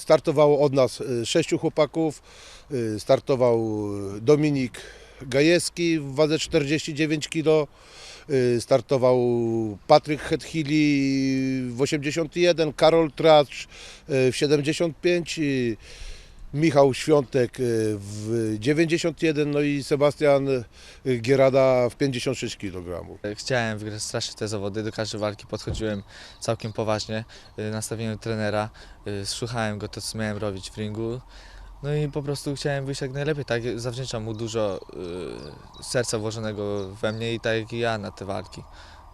Startowało od nas y, sześciu chłopaków. Y, Startował y, Dominik Gajewski w wadze 49 kg. Startował Patryk Hetchili w 81, Karol Tracz w 75, y, Michał Świątek y, w 91, no i Sebastian y, Gierada w 56 kg. Chciałem wygrać strasznie te zawody, do każdej walki podchodziłem całkiem poważnie, y, nastawiłem trenera, słuchałem go to, co miałem robić w ringu. No i po prostu chciałem wyjść jak najlepiej, tak zawdzięczam mu dużo y, serca włożonego we mnie i tak jak i ja na te walki.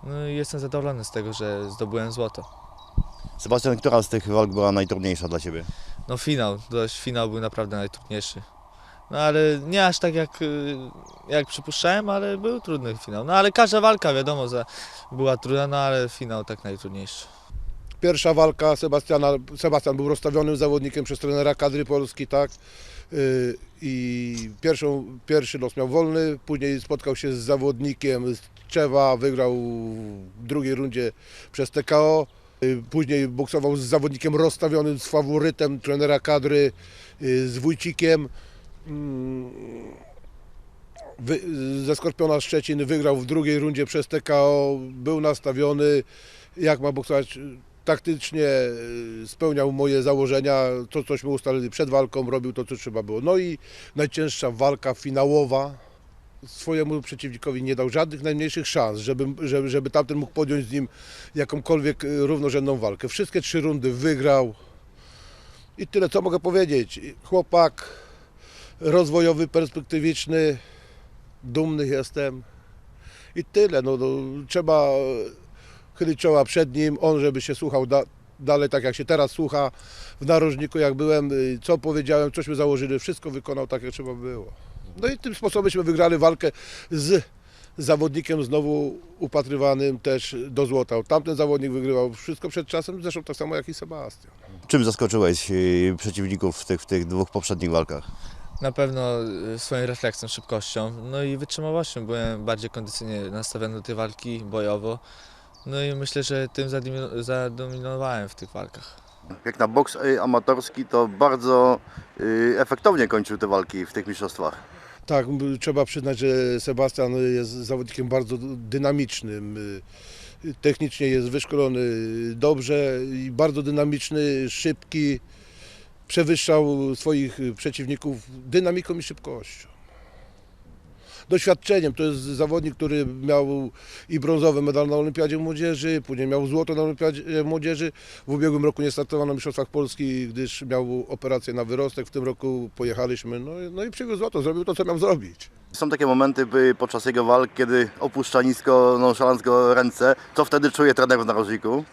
No i jestem zadowolony z tego, że zdobyłem złoto. Sebastian, która z tych walk była najtrudniejsza dla Ciebie? No finał, dość finał był naprawdę najtrudniejszy. No ale nie aż tak jak, y, jak przypuszczałem, ale był trudny finał. No ale każda walka wiadomo, że była trudna, no ale finał tak najtrudniejszy. Pierwsza walka Sebastiana, Sebastian był rozstawionym zawodnikiem przez trenera kadry Polski, tak? Yy, I pierwszą, pierwszy los miał wolny, później spotkał się z zawodnikiem z Czewa, wygrał w drugiej rundzie przez TKO. Yy, Później boksował z zawodnikiem rozstawionym, z faworytem trenera kadry, yy, z Wójcikiem. Mm, ze Skorpiona Szczecin wygrał w drugiej rundzie przez TKO, był nastawiony, jak ma boksować taktycznie y, spełniał moje założenia, to cośmy ustalili przed walką, robił to, co trzeba było. No i najcięższa walka finałowa. Swojemu przeciwnikowi nie dał żadnych najmniejszych szans, żeby, żeby, żeby tamten mógł podjąć z nim jakąkolwiek y, równorzędną walkę. Wszystkie trzy rundy wygrał. I tyle, co mogę powiedzieć. Chłopak rozwojowy, perspektywiczny, dumny jestem. I tyle. No, no, trzeba chylić czoła przed nim, on żeby się słuchał da, dalej tak jak się teraz słucha. W narożniku jak byłem, y, co powiedziałem, cośmy założyli, wszystko wykonał tak jak trzeba było. No i tym sposobemśmy wygrali walkę z zawodnikiem znowu upatrywanym też do złota. Tamten zawodnik wygrywał wszystko przed czasem, zresztą tak samo jak i Sebastian. Czym zaskoczyłeś y, przeciwników w tych, w tych dwóch poprzednich walkach? Na pewno y, swoim refleksem, szybkością, no i wytrzymałością. Byłem bardziej kondycyjnie nastawiony do tej walki bojowo. No i myślę, że tym zadomino- zadominowałem w tych walkach. Jak na boks y, amatorski, to bardzo y, efektownie kończył te walki w tych mistrzostwach. Tak, trzeba przyznać, że Sebastian jest zawodnikiem bardzo dynamicznym. y, Technicznie jest wyszkolony dobrze i bardzo dynamiczny, szybki. Przewyższał swoich przeciwników dynamiką i szybkością. Doświadczeniem to jest zawodnik, który miał i brązowy medal na Olimpiadzie Młodzieży, później miał złoto na Olimpiadzie Młodzieży. W ubiegłym roku nie startował na Mistrzostwach Polski, gdyż miał operację na wyrostek. W tym roku pojechaliśmy, no, i- no i przywiózł złoto, zrobił to, co miał zrobić. Są takie momenty y, podczas jego walk, kiedy opuszcza nisko, nonszalancko ręce. Co wtedy czuje trener w narożniku?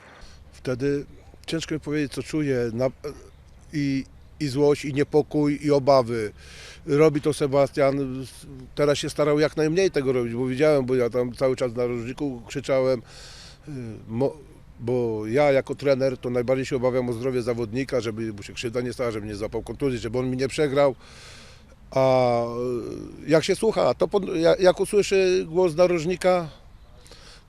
Wtedy ciężko mi powiedzieć, co czuję. I, I złość, i niepokój, i obawy. Robi to Sebastian. Teraz się starał jak najmniej tego robić, bo widziałem, bo ja tam cały czas na różniku krzyczałem. y, bo ja jako trener to najbardziej się obawiam o zdrowie zawodnika, żeby mu się krzywda nie stała, żeby nie złapał kontuzji, żeby on mi nie przegrał. A y, jak się słucha, to pod, jak usłyszy głos narożnika,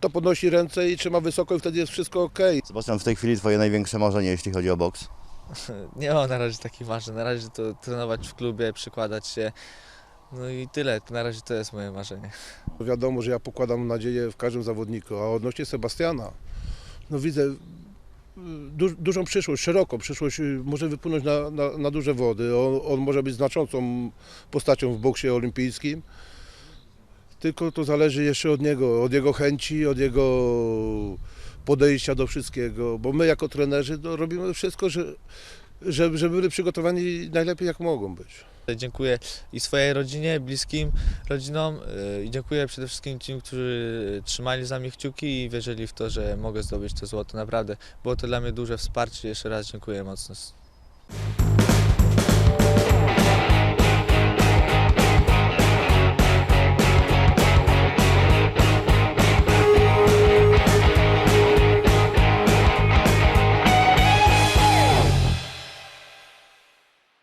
to podnosi ręce i trzyma wysoko i wtedy jest wszystko ok. Sebastian, w tej chwili Twoje największe marzenie, jeśli chodzi o boks? Nie mam na razie takich marzeń, na razie to trenować w klubie, przykładać się. No i tyle, na razie to jest moje marzenie. Wiadomo, że ja pokładam nadzieję w każdym zawodniku, a odnośnie Sebastiana, no widzę y, du, dużą przyszłość, szeroką przyszłość, y, może wypłynąć na, na, na duże wody. On, on może być znaczącą postacią w boksie olimpijskim. Tylko to zależy jeszcze od niego, od jego chęci, od jego podejścia do wszystkiego, bo my jako trenerzy no, robimy wszystko, że, żeby, żeby byli przygotowani najlepiej jak mogą być. Dziękuję i swojej rodzinie, bliskim rodzinom y, i dziękuję przede wszystkim tym, którzy trzymali za mnie kciuki i wierzyli w to, że mogę zdobyć to złoto. Naprawdę było to dla mnie duże wsparcie. Jeszcze raz dziękuję mocno.